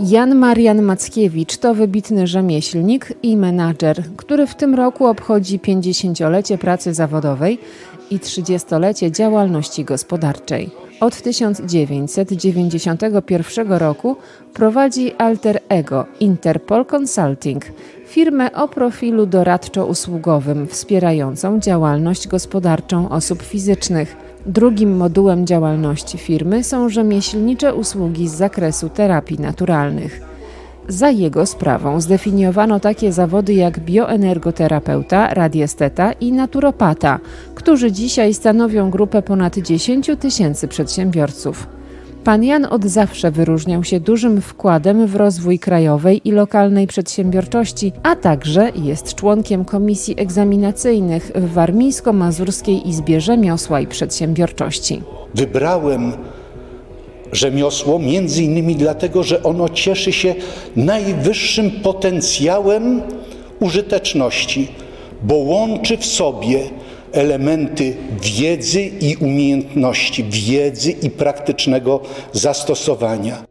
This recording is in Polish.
Jan Marian Mackiewicz to wybitny rzemieślnik i menadżer, który w tym roku obchodzi 50-lecie pracy zawodowej i 30-lecie działalności gospodarczej. Od 1991 roku prowadzi alter ego Interpol Consulting, firmę o profilu doradczo-usługowym wspierającą działalność gospodarczą osób fizycznych. Drugim modułem działalności firmy są rzemieślnicze usługi z zakresu terapii naturalnych. Za jego sprawą zdefiniowano takie zawody jak bioenergoterapeuta, radiesteta i naturopata, którzy dzisiaj stanowią grupę ponad 10 tysięcy przedsiębiorców. Pan Jan od zawsze wyróżniał się dużym wkładem w rozwój krajowej i lokalnej przedsiębiorczości, a także jest członkiem komisji egzaminacyjnych w Warmińsko-Mazurskiej Izbie Rzemiosła i Przedsiębiorczości. Wybrałem rzemiosło między innymi dlatego, że ono cieszy się najwyższym potencjałem użyteczności, bo łączy w sobie elementy wiedzy i umiejętności, wiedzy i praktycznego zastosowania.